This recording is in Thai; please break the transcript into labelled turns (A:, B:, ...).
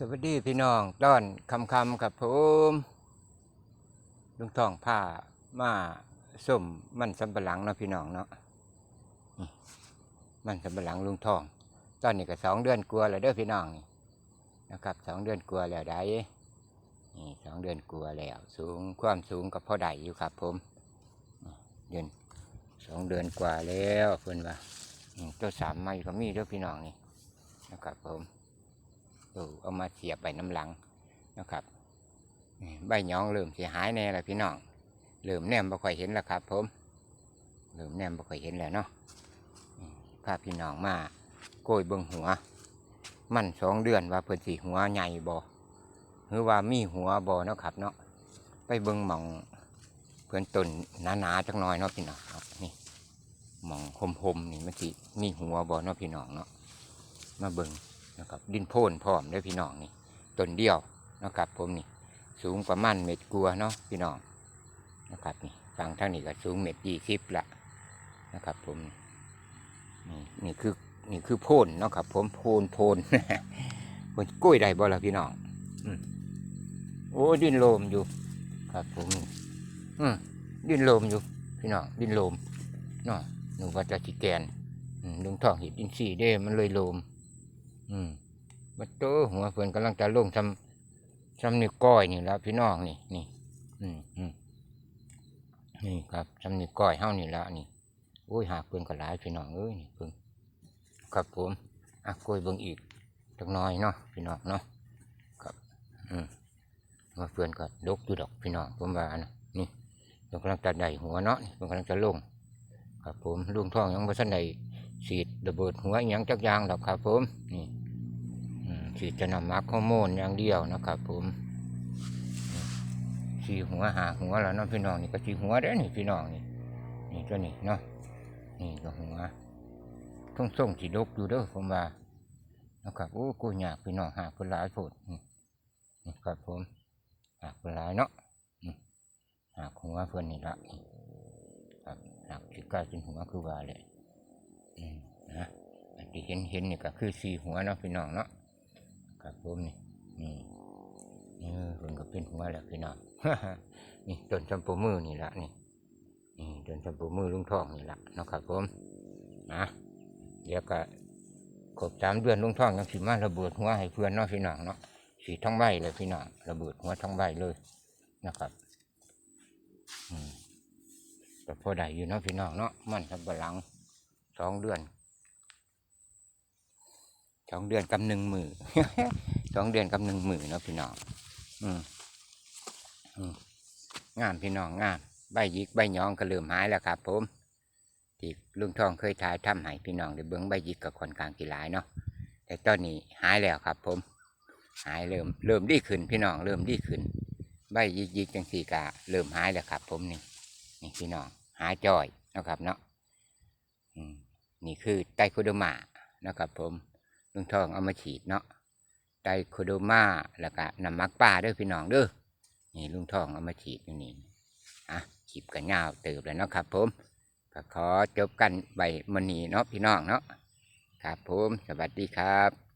A: สวัสดีพี่น้องต้อนคำคำๆครับผมลุงทองผ้ามาส้มมันสำปะหลังเนาะพี่น้องเนาะมันสำปะหลังลุงทอง ตอนนี้ก็สองเดือนกลัวแล้วเด้อพี่น้องนี่นะครับสองเดือนกลัวแล้วได้นี่สองเดือนกลัวแล้ว สูงความสูงกับพ่อใดอยู่ครับ ผมเดือนสองเดือนกว่าแล้วเพื่อนว่าตัวสามไม้ก็มีเด้อพี่น้องนี่นะครับผม ดูเอามาเสียบใบน้ำหลังนะครับใบยองเริ่มเสียหายแน่แล้วพี่น้องเริ่มแนมบ่ค่อยเห็นแล้วครับ ผมเริ่มแนมบ่ค่อยเห็นแล้วเนาะพาพี่น้องมาโกยเบิ่งหัว มันสองเดือนว่าเพิ่นสีหัวใหญ่บ่หรือว่ามีหัวบ่เนาะครับ เนาะไปเบิ่งหม่องเพิ่อนต้นหนาๆจักหน่อยเนาะพี่น้องครับนี่หม่องคมๆนี่มันสิมีหัวบ่เนาะพี่น้องเนาะมาเบิ่ง นะครับ ดินโพนพร้อมเด้อพี่น้องนี่ต้นเดียวนะครับ ผมนี่ สูงประมาณเม็ดกลัวเนาะพี่น้องนะครับนี่ฟังทางนี้ก็สูงเม็ดยี่สิบละนะครับ ผมนี่นี่คือนี่คือโพนนะครับ ผมโพนโพนโพนกล้วยได้บ่ล่ะพี่น้องอืโอ้ดินโลมอยู่ ครับ ผมอืมดินโลมอยู่ พี่น้องดินโลมเนาะหนูว่าจะสิแกนอืมลุงทองเห็ดอินทรีย์เด้มันเลยโลม อืมบัดโตหัวเพื่อนกำลังจะลงทำทำนิ้วก้อยนี่แล้วพี่น้องนี่นี่ อืมอืมนี่ครับทำนิ้วก้อยเฮานี่ละนี่โอ้ยหากเพื่อนก็หลายพี่น้องเอ้ยนี่เพิ่งครับผมอะกล้วยเบิ่งอีกจักน้อยเนาะพี่น้องเนาะครับ อืมว่าเพื่อนก็ดกอยู่ดอกพี่น้องผมว่านะนี่เพิ่นกำลังจะได้หัวเนาะนี่เพิ่นกำลังจะลงครับผมลุงท่องยังบ่ทันได้ฉีดระเบิดหัวยังจักยางดอกครับผมนี่ ฉีดจะนำมักฮอโมนอย่างเดียวนะครับผมสีหัวหาหัวแล้วเนาะพี่น้องนี่ก็สีหัวเด้นี่พี่น้องนี่นี่ตัวนี้เนาะนี่ก็หัวท่งส่งสีดกอยู่เด้อผมว่านะครับโอ้กูอยากพี่น้องหาคนหลายโพดนี่นี่ครับผมหาคนหลายเนาะหาหัวเพื่อนนี่ละครับหากสิกายเป็นหัวคือว่าเลยนะที่เห็นเห็นนี่ก็คือสีหัวเนาะพี่น้องเนาะ ครับผมนี่นี่นี่เพิ่นก็เป็นหัวแล้วพี่น้องนี่ต้นจำปูมือนี่ละนี่นี่ต้นจำปูมือลุงทองนี่ละนะครับผมนะเดี๋ยวก็ครบสามเดือนลุงทองยังสิมาระเบิดหัวให้เพื่อนเนาะพี่น้องเนาะสีทั้งใบเลยพี่น้องระเบิดหัวทั้งใบเลยนะครับอืมแต่พอได้อยู่เนาะพี่น้องเนาะมันสับปะหลังสองเดือน สองเดือนกับหนึ่งมือสองเดือนกับหนึ่งมือเนาะพี่น้องอืมอืมงามพี่น้องงาม ใบยิกใบหยองก็เริ่มหายแล้วครับผมที่ลุงทองเคยถ่ายทำให้พี่น้องได้เบิ้งใบยิกกับคนกลางกีฬายเนาะแต่ตอนนี้หายแล้วครับ ผม หายเริ่มเริ่มดีขึ้นพี่น้องเริ่มดีขึ้น ใบยิกยิกจังสี่กะเริ่มหายแล้วครับ ผมนี่นี่พี่น้องหายจ่อยนะครับเนาะอืมนี่คือไตโคโดมานะครับผม ลุงทองเอามาฉีดเนาะไตโคโดมาแล้วก็น้ำมักป่าเด้อพี่น้องเด้อนี่ลุงทองเอามาฉีดอยู่นี่อะฉีดกันยาวเติบแล้วเนาะครับ ผมก็ขอจบกันใบมณีเนาะพี่น้องเนาะครับผมสวัสดีครับ